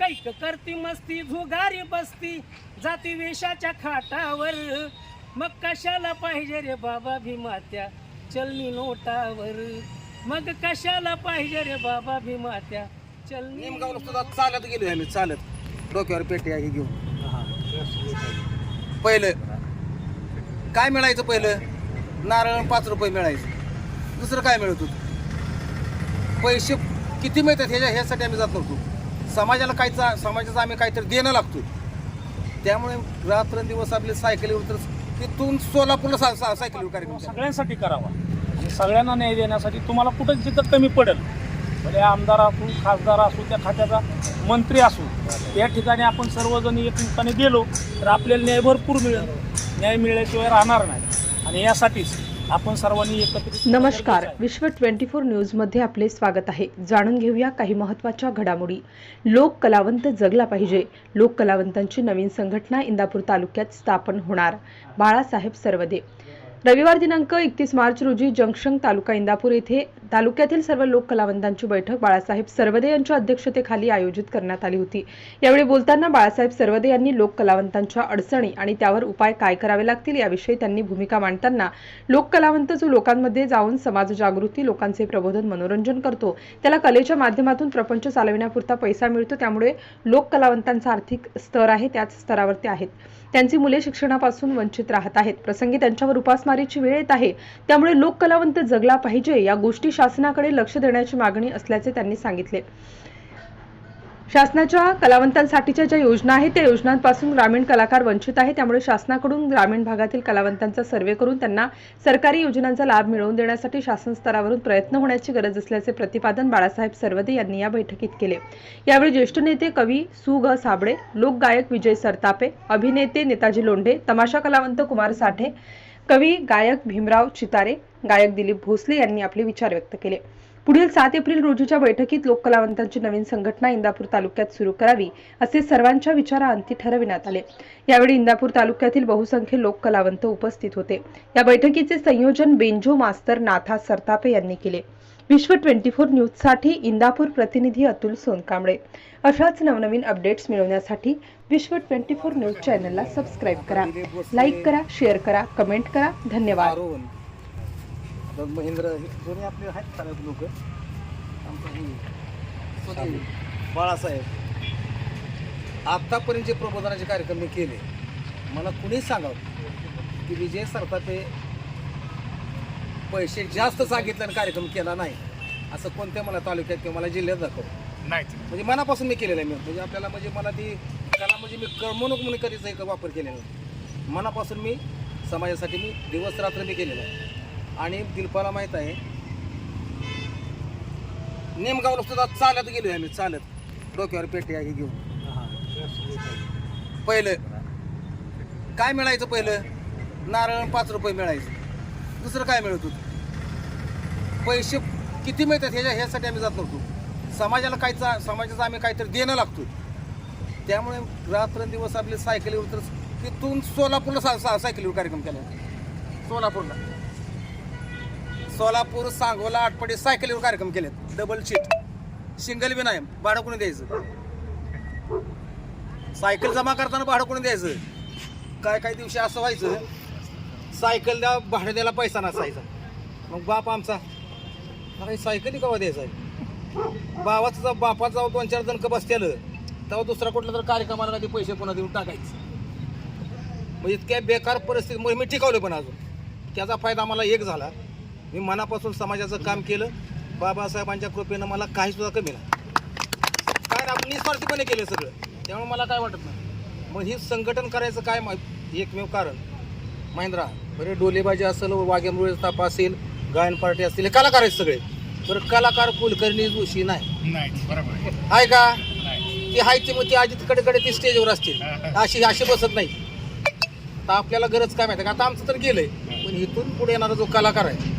कैक करती मस्ती झुगारी बसती जाती वेशाच्या खाटावर. मग कशाला पाहिजे रे बाबा भीमात्या? चलनी नोटावर. मग कशाला पाहिजे रे बाबा भीमात्या? चलनी सुद्धा चालत गेलो आम्ही चालत. डोक्यावर पेटी आहे घेऊन. पहिलं. काय मिळायचं पहिलं? नारळ पाच रुपये मिळायचं. दुसरं काय मिळत होतं? पैसे किती मिळतात ह्याच्या? ह्यासाठी आम्ही जात नव्हतो. समाजाला चा समाजाचं आम्ही काहीतरी देणं लागतो त्यामुळे रात्रंदिवस आपले सायकलीवर तर तिथून सोलापूरला सा, सा, सायकलीवर कार्यक्रम केला. सगळ्यांसाठी करावा. आणि सगळ्यांना न्याय देण्यासाठी तुम्हाला कुठं जिथं कमी पडेल भले आमदार असू खासदार असू त्या खात्याचा मंत्री असू त्या ठिकाणी आपण सर्वजण एकमुखाने गेलो तर आपल्याला न्याय भरपूर मिळेल. न्याय मिळाल्याशिवाय राहणार नाही. आणि यासाठीच आपण सर्वांनी एकत्रित नमस्कार. विश्व 24 फोर न्यूजमध्ये आपले स्वागत आहे. जाणून घेऊया काही महत्त्वाच्या घडामोडी. लोक कलावंत जगला पाहिजे. लोक कलावंतांची नवीन संघटना इंदापूर तालुक्यात स्थापन होणार. बाळासाहेब सर्वदे. रविवार दिनांक एकतीस मार्च रोजी जंक्शन तालुका इंदापूर येथे तालुक्यातील सर्व लोक कलावंतांची बैठक बाळासाहेब सर्वदे यांच्या अध्यक्षतेखाली आयोजित करण्यात आली होती. यावेळी बोलताना बाळासाहेब सर्वदे यांनी लोक कलावंतांच्या अडचणी आणि त्यावर उपाय काय करावे लागतील याविषयी त्यांनी भूमिका मांडताना लोक कलावंत जो लोकांमध्ये जाऊन समाज जागृती लोकांचे प्रबोधन मनोरंजन करतो त्याला कलेच्या माध्यमातून प्रपंच चालविण्यापुरता पैसा मिळतो त्यामुळे लोक कलावंतांचा आर्थिक स्तर आहे त्याच स्तरावरती आहेत. त्यांची मुले शिक्षणापासून वंचित राहत आहेत. प्रसंगी त्यांच्यावर उपासमारीची वेळ येत आहे. त्यामुळे लोक कलावंत जगला पाहिजे या गोष्टी शासनाकडे लक्ष देण्याची मागणी असल्याचे त्यांनी सांगितले. शासनाच्या कलावंतांसाठीच्या ज्या योजना आहेत त्या योजनांपासून ग्रामीण कलाकार वंचित आहे त्यामुळे शासनाकडून ग्रामीण भागातील कलावंतांचा सर्वे करून त्यांना सरकारी योजनांचा लाभ मिळवून देण्यासाठी शासन स्तरावरून प्रयत्न होण्याची गरज असल्याचे प्रतिपादन बाळासाहेब सरवदे यांनी या बैठकीत केले. यावेळी ज्येष्ठ नेते कवी सु. ग. साबळे लोकगायक विजय सरतापे अभिनेते नेताजी लोंढे तमाशा कलावंत कुमार साठे कवी गायक भीमराव चितारे गायक दिलीप भोसले यांनी आपले विचार व्यक्त केले. पुढील सात एप्रिल रोजीच्या बैठकीत लोक कलावंतांची नवीन संघटना इंदापूर तालुक्यात सुरू करावी असे सर्वांच्या विचारांती ठरविण्यात आले. यावेळी इंदापूर तालुक्यातील बहुसंख्य लोक कलावंत उपस्थित होते. या बैठकीचे संयोजन बेंजो मास्तर नाथा सरतापे यांनी केले. विश्व ट्वेंटी फोर न्यूजसाठी इंदापूर प्रतिनिधी अतुल सोनकांबळे. अशाच नवनवीन अपडेट्स मिळवण्यासाठी विश्व ट्वेंटी फोर न्यूज चॅनलला सबस्क्राईब करा लाईक करा शेअर करा कमेंट करा. धन्यवाद. महेंद्र दोन्ही आपले आहेत चालत लोक. बाळासाहेब. आत्तापर्यंत जे प्रबोधनाचे कार्यक्रम मी केले मला कुणी सांगावं की विजय सरतापे पैसे जास्त सांगितलं आणि कार्यक्रम केला नाही. असं कोणत्या मला तालुक्यात किंवा मला जिल्ह्यात दाखव. नाही. म्हणजे मनापासून मी केलेलं आहे मी. म्हणजे आपल्याला म्हणजे मला ती कला म्हणजे मी करमणूक म्हणून कधीच एक वापर केलेला नाही. मनापासून मी समाजासाठी मी दिवस रात्र मी केलेलं आहे. आणि दिलपाला माहीत आहे नेमगावला सुद्धा चालत गेलो आम्ही चालत. डोक्यावर पेटी आहे घेऊन. पहिलं. काय मिळायचं पहिलं? नारळ पाच रुपये मिळायचं. दुसरं काय मिळत होतं? पैसे किती मिळतात ह्याच्या ह्यासाठी आम्ही जात नव्हतो. समाजाला काय समाजाचं आम्ही काहीतरी देणं लागतो त्यामुळे रात्रंदिवस आपले सायकलीवर तर तिथून सोलापूरला सा, सा सायकलीवर कार्यक्रम केला. सोलापूरला. सोलापूर सांगोला आटपाडी सायकलीवर कार्यक्रम केलेत. डबल शीट सिंगल बी नाही भाडं कोणी द्यायचं? सायकल जमा करताना भाडं कोणी द्यायचं? काय काही दिवशी असं व्हायचं? सायकल द्या भाडं द्यायला पैसा नसायचा मग बाप आमचा. अरे सायकली कवा द्यायचा आहे? बावाचं जाऊ बापाचं जाऊ दोन चार जण का तेव्हा दुसरा कुठला तर कार्यक्रमाला कधी पैसे पुन्हा देऊन टाकायचे. मग इतक्या बेकार परिस्थितीमुळे मी टिकवले पण अजून. त्याचा फायदा मला एक झाला. मी मनापासून समाजाचं काम केलं. बाबासाहेबांच्या कृपेनं मला काही सुद्धा कमी नाही. काय आपण निस्वार्थीपणे केलं सगळं. त्यामुळे मला काय वाटत नाही. मग हे संघटन करायचं काय एकमेव कारण? महिंद्रा बरे डोलेबाजी असेल वाघेमुळे ताप असेल गायन पार्टी असतील हे कलाकार आहेत सगळे. बरं कलाकार कुलकर्णी जोशी नाही. नाही बरोबर आहे. का? ती ती मग ती आजी तिकडे कडे ती स्टेजवर असतील. अशी अशी बसत नाही. तर आपल्याला गरज काय माहिती का? आता आमचं तर गेलंय. पण इथून पुढे येणारा जो कलाकार आहे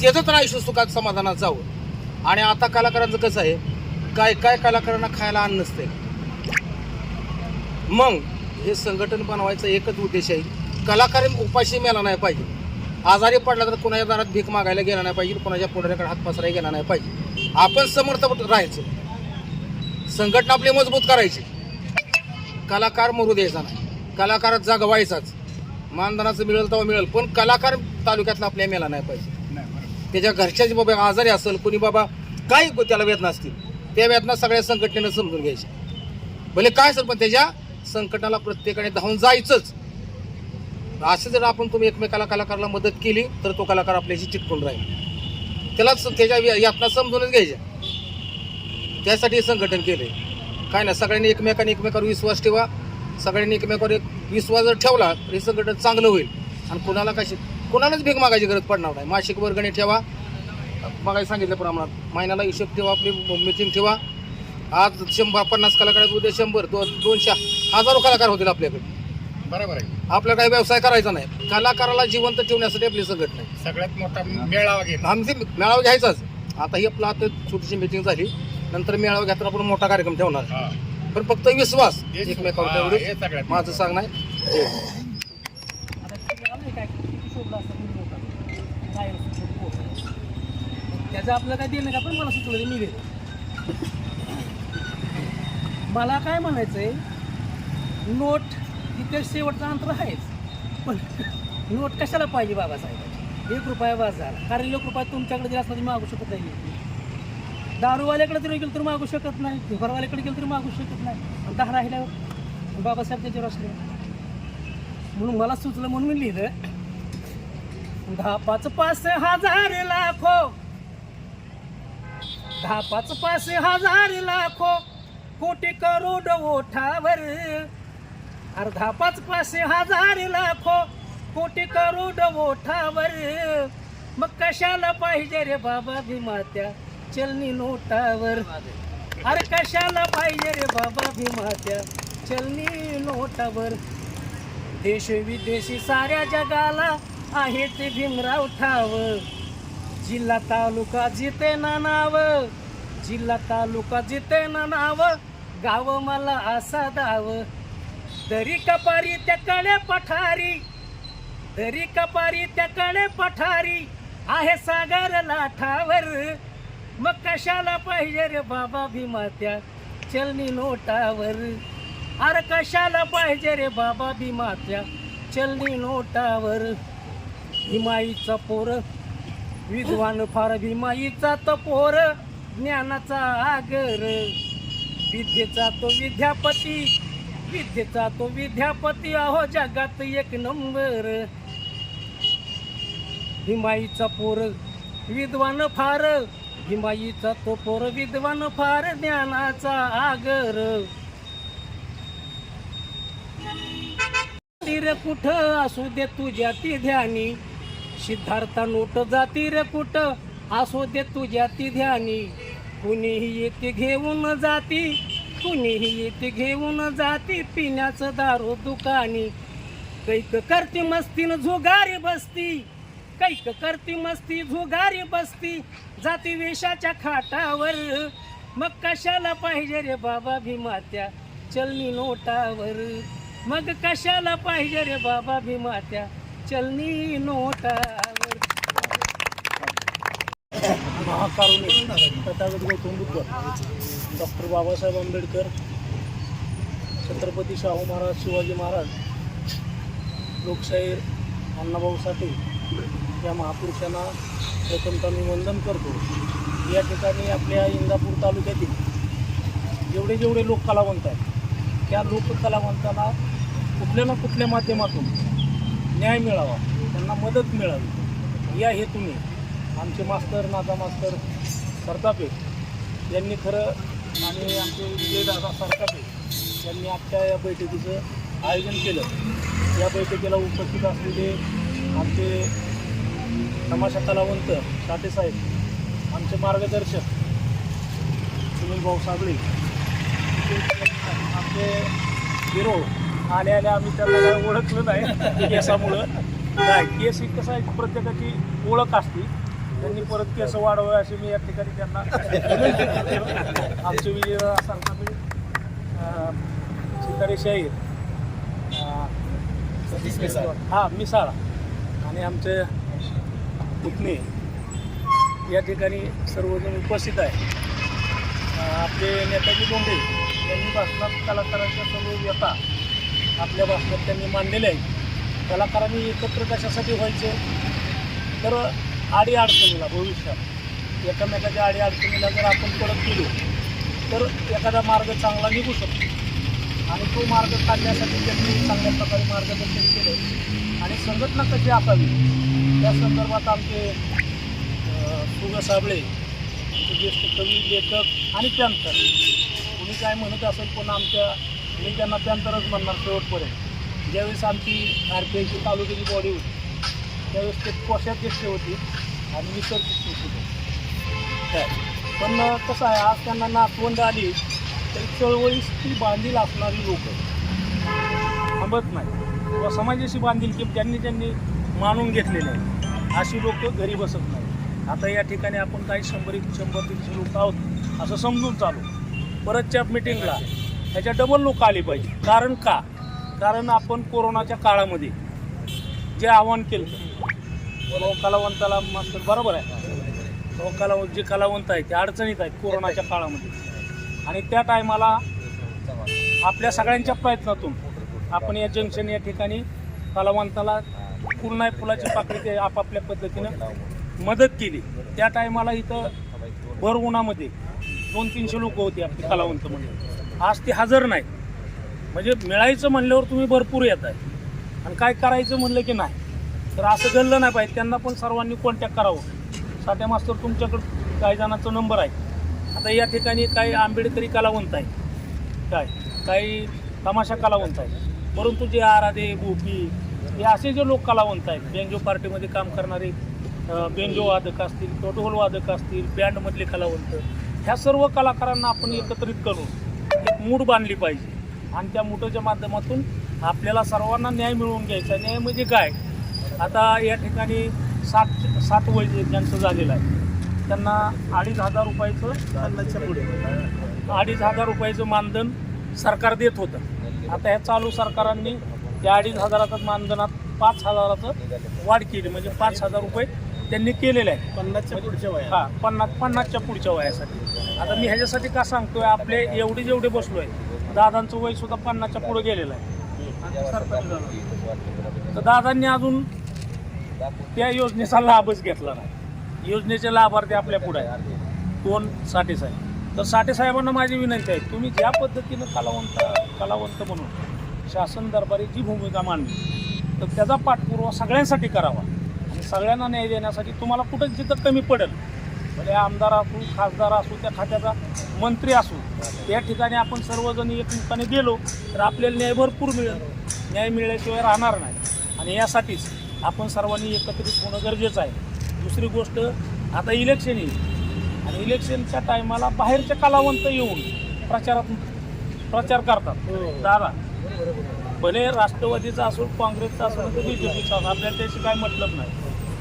त्याचं तर आयुष्य सुखात समाधानात जावं. आणि आता कलाकारांचं कसं आहे? काय काय कलाकारांना खायला अन्न नसते मग हे संघटन बनवायचं एकच उद्देश आहे. कलाकार उपाशी मेला नाही पाहिजे. आजारी पडला तर कुणाच्या दारात भीक मागायला गेला नाही पाहिजे कुणाच्या पुढाऱ्याकडे हात पसरायला गेला नाही पाहिजे. आपण समर्थ राहायचं. संघटना आपली मजबूत करायची. कलाकार मरू द्यायचा नाही. कलाकार जगवायचाच मानधनाचं मिळेल तेव्हा मिळेल पण कलाकार तालुक्यातला आपल्या मेला नाही पाहिजे. त्याच्या घरच्याची बाबा आजारी असेल कुणी बाबा काही त्याला वेदना असतील त्या वेदना सगळ्या संघटनेनं समजून घ्यायच्या. भले काय असेल पण त्याच्या संकटाला प्रत्येकाने धावून जायचंच. असं जर आपण तुम्ही एकमेकाला कलाकाराला मदत केली तर तो कलाकार आपल्याशी चिटकून राहील. त्यालाच त्याच्या या- यातना समजूनच घ्यायच्या त्यासाठी संघटन केले काय ना सगळ्यांनी एकमेकांनी एकमेकावर विश्वास ठेवा. सगळ्यांनी एकमेकावर एक विश्वास जर ठेवला तर हे संघटन चांगलं होईल. आणि कोणाला कशी कोणालाच भीक मागायची गरज पडणार नाही. मासिक वर्गणी ठेवा. मागायला सांगितल्या प्रमाणात. महिन्याला हिशोब ठेवा आपली मिटिंग ठेवा. आज शंभर पन्नास कलाकार उद्या शंभर दोन दोनशे हजारो कलाकार होतील आपल्याकडे. बरोबर आहे. आपल्याला काही व्यवसाय करायचा नाही. कलाकाराला जिवंत ठेवण्यासाठी आपली संघटना आहे. सगळ्यात मोठा मेळावा घेणं. आमची मेळावा घ्यायचाच. आता ही आपलं आता छोटीशी मिटिंग झाली. नंतर मेळावा घेताना आपण मोठा कार्यक्रम ठेवणार. हा. पण फक्त विश्वास. हेच- एकमेकावर हा, हे सगळ्यात माझं सांगणं आहे. आता काय किती शोभला असतं मी लोकांना. काय असतं? छोटं पोरं. त्याचं आपलं काय देणं का? पण मला सुचलं मी देतो. मला काय म्हणायचंय? नोट तिथे शेवटचं अंतर आहेच. पण नोट कशाला पाहिजे बाबासाहेब? एक रुपया वाज झाला कारण एक रुपया तुमच्याकडे दिला असला तरी मागू शकत नाही. दारूवाल्याकडे जरी गेलं तर मागू शकत नाही. घरवाल्याकडे गेलं तरी मागू शकत नाही. दहा राहिल्यावर बाबासाहेब त्याच्यावर असले. म्हणून मला सुचलं म्हणून मी लिहिलं. दहा पाच पाच हजार लाखो. दहा पाच पाच हजार लाखो. कोटी करोड ओठावर अर्धा पाच पाच हजार लाखो कोटी करोड मोठावर. मग कशाला पाहिजे रे बाबा भीमात्या? चलनी नोटावर. अरे कशाला पाहिजे रे बाबा भीमात्या? चलनी नोटावर. देश विदेशी साऱ्या जगाला आहे ते भीमराव ठाव. जिल्हा तालुका जिते ना नाव. जिल्हा तालुका जिते ना नाव. गाव मला असा दाव. दरी कपारी त्या कडे पठारी. दरी कपारी त्या कडे पठारी. आहे सागर लाठावर. मग कशाला पाहिजे रे बाबा भीमात्या चलनी नोटावर? अरे कशाला पाहिजे रे बाबा भीमात्या चलनी नोटावर? भीमाईचा पोर विद्वान फार भीमाईचा तो पोर ज्ञानाचा आगर. विद्येचा तो विद्यापती विद्येचा तो विद्यापती अहो जगात एक नंबर. हिमाईचा पोर विद्वान फार हिमाईचा तो पोर विद्वान फार ज्ञानाचा आगर. रे कुठं असू दे तुझ्या ती ध्यानी? सिद्धार्था नोट जाती रे कुठं असू दे तुझ्या ती ध्यानी? कुणीही येते घेऊन जाती कुणीही येते घेऊन जाते पिण्याचं दारू दुकानी. कैक करती न झुगारी बसती. कैक करती मस्ती झुगारी बसती. जाती वेशाच्या खाटावर. मग कशाला पाहिजे रे बाबा भीमात्या? चलनी नोटावर. मग कशाला पाहिजे रे बाबा भीमात्या? चलनी नोटावर. महाकारुणिक तथागत गौतम बुद्ध डॉक्टर बाबासाहेब आंबेडकर छत्रपती शाहू महाराज शिवाजी महाराज लोकशाहीर अण्णाभाऊ साठे या महापुरुषांना प्रथमतः मी वंदन करतो. या ठिकाणी आपल्या इंदापूर तालुक्यातील जेवढे जेवढे लोक कलावंत आहेत त्या लोक कलावंताला कुठल्या ना कुठल्या माध्यमातून न्याय मिळावा त्यांना मदत मिळावी या हेतूने आमचे मास्तर नाता मास्तर सरतापे यांनी खरं आणि आमचे विजयदादा सरतापे यांनी आजच्या या बैठकीचं आयोजन केलं. या बैठकीला उपस्थित असलेले आमचे तमाशा कलावंत साठेसाहेब आमचे मार्गदर्शक सुनील भाऊ सागळे आमचे हिरो आले आले आम्ही त्यांना ओळखलं नाही केसामुळं. नाही केस ही कसं आहे प्रत्येकाची ओळख असते. त्यांनी परत केस वाढवावे अशी मी या ठिकाणी त्यांना. आमचे विजय सरकारने सितारे शाहीर हा मिसाळ. आणि आमचे पुतणे. या ठिकाणी सर्वजण उपस्थित आहे. आपले नेताजी बोंडे यांनी भाषणात कलाकारांच्या सर्व व्यथा आपल्या भाषणात त्यांनी मांडलेल्या आहेत कलाकारांनी एकत्र कशासाठी व्हायचे? तर आडी अडचणीला भविष्यात. एकमेकाच्या आडी अडचणीला जर आपण पडत गेलो तर एखादा मार्ग चांगला निघू शकतो. आणि तो मार्ग काढण्यासाठी त्यांनी चांगल्या प्रकारे मार्गदर्शन केलं. आणि संघटना कशी असावी त्या संदर्भात आमचे सुग साबळे ज्येष्ठ कवी लेखक आणि पॅन्थर कुणी काय म्हणत असेल पण आमच्या मी त्यांना पॅन्थरच म्हणणार शेवटपर्यंत. ज्यावेळेस आमची आर पी एची तालुक्याची बॉडी होती त्यावेळेस ते कोशाध्यक्ष होती आणि मी सरचिटणीस होतो पण कसं आहे आज त्यांना नातवंड आली तरी चळवळीस ती बांधील असणारी लोक. थांबत नाही. किंवा समाजाशी बांधील की ज्यांनी त्यांनी मानून घेतलेले आहे अशी लोक घरी बसत नाही आता या ठिकाणी आपण काही शंभर शंभर तीनशे लोक आहोत असं समजून चालू. परतच्या मिटिंगला त्याच्या डबल लोक आले पाहिजे. कारण का? कारण आपण कोरोनाच्या काळामध्ये जे आव्हान केलं तो कलावंताला मास्तर बरोबर आहे. तो कलावंत जे कलावंत आहेत ते अडचणीत आहेत कोरोनाच्या काळामध्ये. आणि त्या टायमाला आपल्या सगळ्यांच्या प्रयत्नातून आपण या जंक्शन या ठिकाणी कलावंताला पूर्ण फुलाची पाकळी ते आपापल्या पद्धतीनं मदत केली. त्या टायमाला इथं भर उन्हामध्ये दोन तीनशे लोक होती आपली कलावंत म्हणून. आज ते हजर नाही म्हणजे मिळायचं म्हणल्यावर तुम्ही भरपूर येत आहे आणि काय करायचं म्हणलं की नाही? तर असं घडलं नाही पाहिजे. त्यांना पण सर्वांनी कॉन्टॅक्ट करावं. साठ्या मास्तर तुमच्याकडं काही जणांचा नंबर आहे. आता या ठिकाणी काही आंबेडकरी कलावंत आहे काय? काही तमाशा कलावंत आहेत. परंतु जे आराधे गोपी हे असे जे लोक कलावंत आहेत बेंजो पार्टीमध्ये काम करणारे बेंजो वादक असतील टोटोल वादक असतील बँडमधले कलावंत ह्या सर्व कलाकारांना आपण एकत्रित करून एक मूड बांधली पाहिजे. आणि त्या मुठाच्या माध्यमातून आपल्याला सर्वांना न्याय मिळवून घ्यायचा. न्याय म्हणजे काय? आता या ठिकाणी सात सात वय ज्यांचं झालेलं आहे त्यांना अडीच हजार रुपयाचं पन्नासच्या पुढे. अडीच हजार रुपयाचं मानधन सरकार देत होतं. आता ह्या चालू सरकारांनी त्या अडीच हजाराचं मानधनात पाच हजाराचं वाढ केली म्हणजे पाच हजार रुपये त्यांनी केलेले आहे पन्नासच्या पुढच्या वया हां पन्नास पन्नासच्या पुढच्या वयासाठी. आता मी ह्याच्यासाठी का सांगतोय आपले एवढे जेवढे बसलो आहे दादांचं वय सुद्धा पन्नासच्या पुढे गेलेलं आहे. तर दादांनी अजून त्या योजनेचा लाभच घेतला नाही. योजनेचे लाभार्थी आपल्या पुढे आहे कोण? साठेसाहेब तर साठेसाहेबांना माझी विनंती आहे तुम्ही ज्या पद्धतीनं कलावंत कलावंत म्हणून शासन दरबारी जी भूमिका मांडली तर त्याचा पाठपुरावा सगळ्यांसाठी करावा. आणि सगळ्यांना न्याय देण्यासाठी तुम्हाला कुठं जिथं कमी पडेल म्हणजे आमदार असू खासदार असू त्या खात्याचा मंत्री असू त्या ठिकाणी आपण सर्वजण एकमेकांनी गेलो तर आपल्याला न्याय भरपूर मिळेल. न्याय मिळाल्याशिवाय राहणार नाही. आणि यासाठीच आपण सर्वांनी एकत्रित होणं गरजेचं आहे. दुसरी गोष्ट आता इलेक्शन येईल आणि इलेक्शनच्या टायमाला बाहेरचे कलावंत येऊन प्रचारात प्रचार करतात. दादा भले राष्ट्रवादीचा असो काँग्रेसचा असो तर बी जे पीचा असो आपल्याला त्याशी काय मतलब नाही.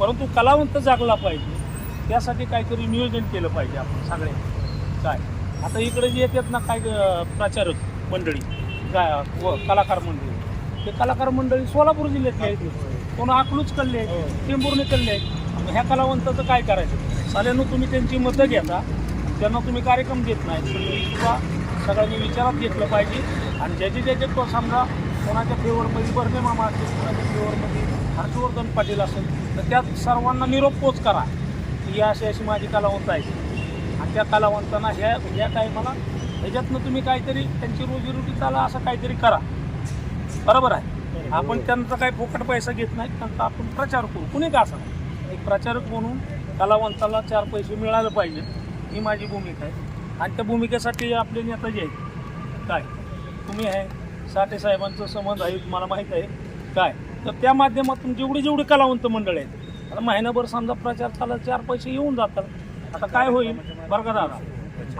परंतु कलावंत जागला पाहिजे. त्यासाठी काहीतरी नियोजन केलं पाहिजे आपण सगळे काय? आता इकडे जे येतात ना काय प्रचारक मंडळी काय व कलाकार मंडळी ते कलाकार मंडळी सोलापूर जिल्ह्यातले आहेत. कोण अकलूच कल्ले आहेत टेंभुर्णी कल्ले आहेत मग ह्या कलावंताचं काय करायचं? साल्यानं तुम्ही त्यांची मतं घेता त्यांना तुम्ही कार्यक्रम देत नाही तुम्ही सुद्धा सगळ्यांनी विचारात घेतलं पाहिजे. आणि ज्याचे ज्याचे तो समजा कोणाच्या फेवरमध्ये बर्फे मामा असेल कोणाच्या फेवरमध्ये हर्षवर्धन पाटील असेल तर त्यात सर्वांना निरोप पोच करा. की ही अशी अशी माझी कलावंत आहे. आणि त्या कलावंतांना ह्या ह्या टायमाला ह्याच्यातनं तुम्ही काहीतरी त्यांची रोजीरोटी चाला असं काहीतरी करा. बरोबर आहे? आपण त्यांचा काही फुकट पैसा घेत नाही त्यांचा आपण प्रचार करू. कुणी का असं? एक प्रचारक म्हणून कलावंताला चार पैसे मिळाले पाहिजे ही माझी भूमिका आहे. आणि त्या भूमिकेसाठी आपले नेता जे आहेत. काय? तुम्ही आहे. साठे साहेबांचं संबंध आहे तुम्हाला माहीत आहे. काय? तर त्या माध्यमातून जेवढी जेवढी कलावंत मंडळ आहेत आता महिनाभर समजा प्रचार चालत चार पैसे येऊन जातात. आता काय होईल? बरं का दादा?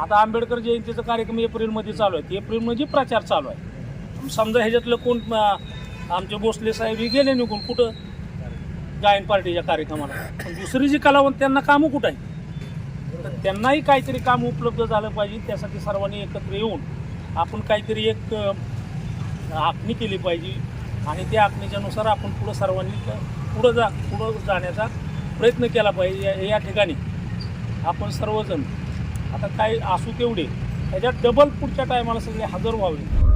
आता आंबेडकर जयंतीचा कार्यक्रम एप्रिलमध्ये चालू आहे. एप्रिलमध्ये प्रचार चालू आहे. समजा ह्याच्यातलं कोण आमचे भोसले साहेब हे गेले निघून कुठं? गायन पार्टीच्या कार्यक्रमाला. पण दुसरी जी कलावंत त्यांना कामं कुठं आहे? तर त्यांनाही काहीतरी काम उपलब्ध झालं पाहिजे त्यासाठी सर्वांनी एकत्र येऊन आपण काहीतरी एक आखणी केली पाहिजे आणि त्या आखणीच्यानुसार आपण पुढं सर्वांनी पुढं जा पुढं जाण्याचा प्रयत्न केला पाहिजे. या- या ठिकाणी आपण सर्वजण आता काय असू तेवढे त्याच्यात डबल पुढच्या टायमाला सगळे हजर व्हावे.